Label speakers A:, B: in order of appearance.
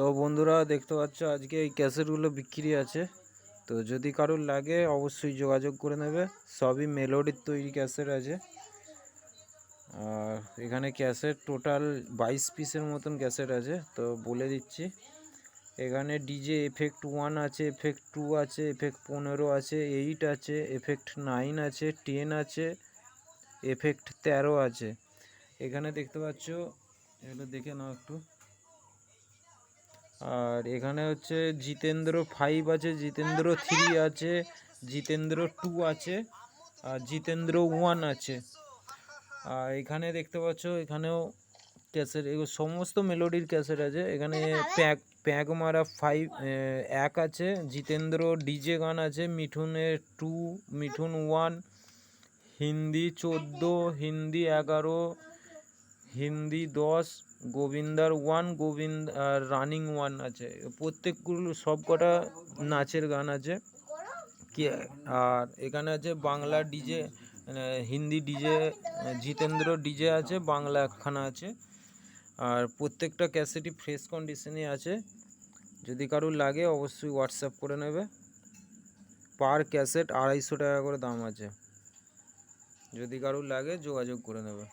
A: তো বন্ধুরা দেখতে পাচ্ছ আজকে এই ক্যাসেটগুলো বিক্রি আছে। তো যদি কারোর লাগে অবশ্যই যোগাযোগ করে নেবে। সবই মেলোডির তৈরি ক্যাসেট আছে। আর এখানে ক্যাসেট টোটাল বাইশ পিসের মতন ক্যাসেট আছে। তো বলে দিচ্ছি, এখানে ডিজে এফেক্ট ওয়ান আছে এফেক্ট টু আছে এফেক্ট পনেরো আছে এইট আছে এফেক্ট নাইন আছে টেন আছে এফেক্ট তেরো আছে। এখানে দেখতে পাচ্ছ এগুলো দেখে নাও একটু। আর এখানে হচ্ছে জিতেন্দ্র ফাইভ আছে, জিতেন্দ্র থ্রি আছে, জিতেন্দ্র টু আছে, আর জিতেন্দ্র ওয়ান আছে। আর এখানে দেখতে পাচ্ছ, এখানেও ক্যাসেট সমস্ত মেলোডির ক্যাসেট আছে। এখানে প্যাক প্যাক মারা ফাইভ এক আছে, জিতেন্দ্র ডিজে গান আছে মিঠুনের টু মিঠুন ওয়ান হিন্দি চোদ্দ, হিন্দি এগারো হিন্দি দশ, গোবিন্দার ওয়ান গোবিন্দ রানিং ওয়ান আছে। প্রত্যেকগুলো সব কটা নাচের গান আছে। কি, আর এখানে আছে Bangla DJ Hindi DJ, Jitendra DJ আছে, বাংলা একখানা আছে। আর প্রত্যেকটা ক্যাসেটই ফ্রেশ কন্ডিশনে আছে। যদি কারোর লাগে অবশ্যই হোয়াটসঅ্যাপ করে নেবে। পার ক্যাসেট আড়াইশো টাকা করে দাম আছে। যদি কারোর লাগে যোগাযোগ করে নেবে।